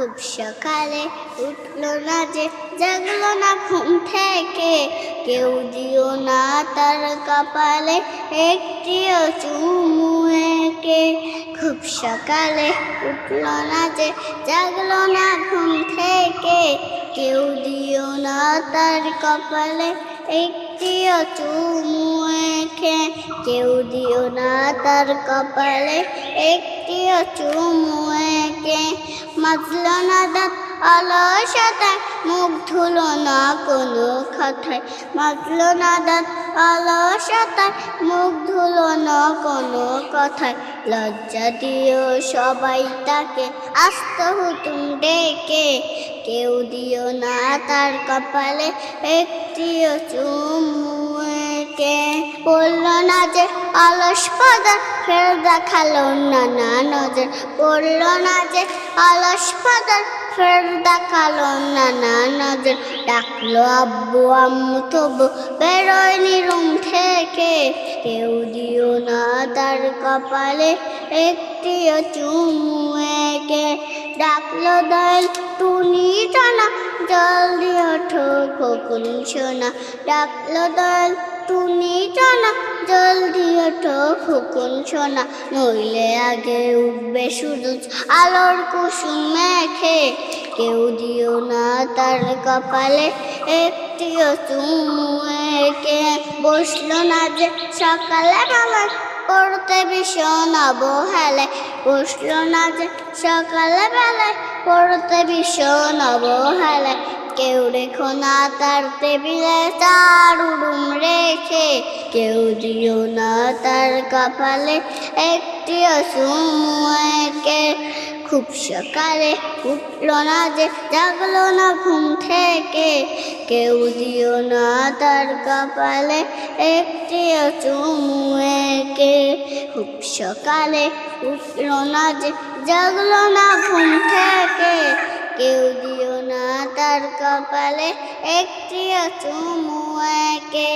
খুব সকালে উঠল না যে, জাগলো না ঘুম থেকে। কেউ দিও না তার কপালে, একটিও চুমু খুব সকালে উঠল না যে, জাগলো না ঘুম থেকে। কেউ দিও না তার কপালে, একটিও চুমু এঁকে কেউ দিও না তার কপালে একটিও চুমু মাজলো না দাঁত অলসতায় মুখ ধুলো না কোনো কথায়। মাজলো না দাঁত অলসতায় মুখ ধুলো না কোনো কথায়। লজ্জা দিও সবাই তাকে, আস্ত হুতুম ডেকে। কেউ দিও না তার কপালে একটিও চুমু এঁকে বলল না যে অলস পদা, ফের দেখাল না না নজর। বলল না যে অলস পদা, ফের দেখাল না না নজর। ডাকলো, আব্বু, আম্মু, তবু বেরোয়নি রুম থেকে। কেউ দিও না তার কপালে, একটিও চুমু এঁকে। ডাকলো দয়াল টুনি টানা জলদি ওঠো খোকন সোনা ডাকলো দয়াল টুনি টানা জলদি ওঠো খোকন সোনা, নইলে আগে উঠবে সূরজ আলোর কুসুম মেখে কেউ দিও না তার কপালে একটিও চুমু এঁকে। বসল না যে সকালে বেলায় পড়তে ভীষণ অবহেলে বসল না যে সকালে বেলায় পড়তে ভীষণ অবহেলে কেউ রেখো না তার টেবিলে তার উড়ুম কেউ দিও না তার কপালে একটিও চুমু এঁকে খুব সকালে উঠল না যে, জাগলো না ঘুম থেকে। কেউ দিও না তার কপালে একটিও চুমু এঁকে খুব সকালে উঠল না যে, জাগলো না ঘুম থেকে। কেউ দিও না তার কপালে একটিও চুমু এঁকে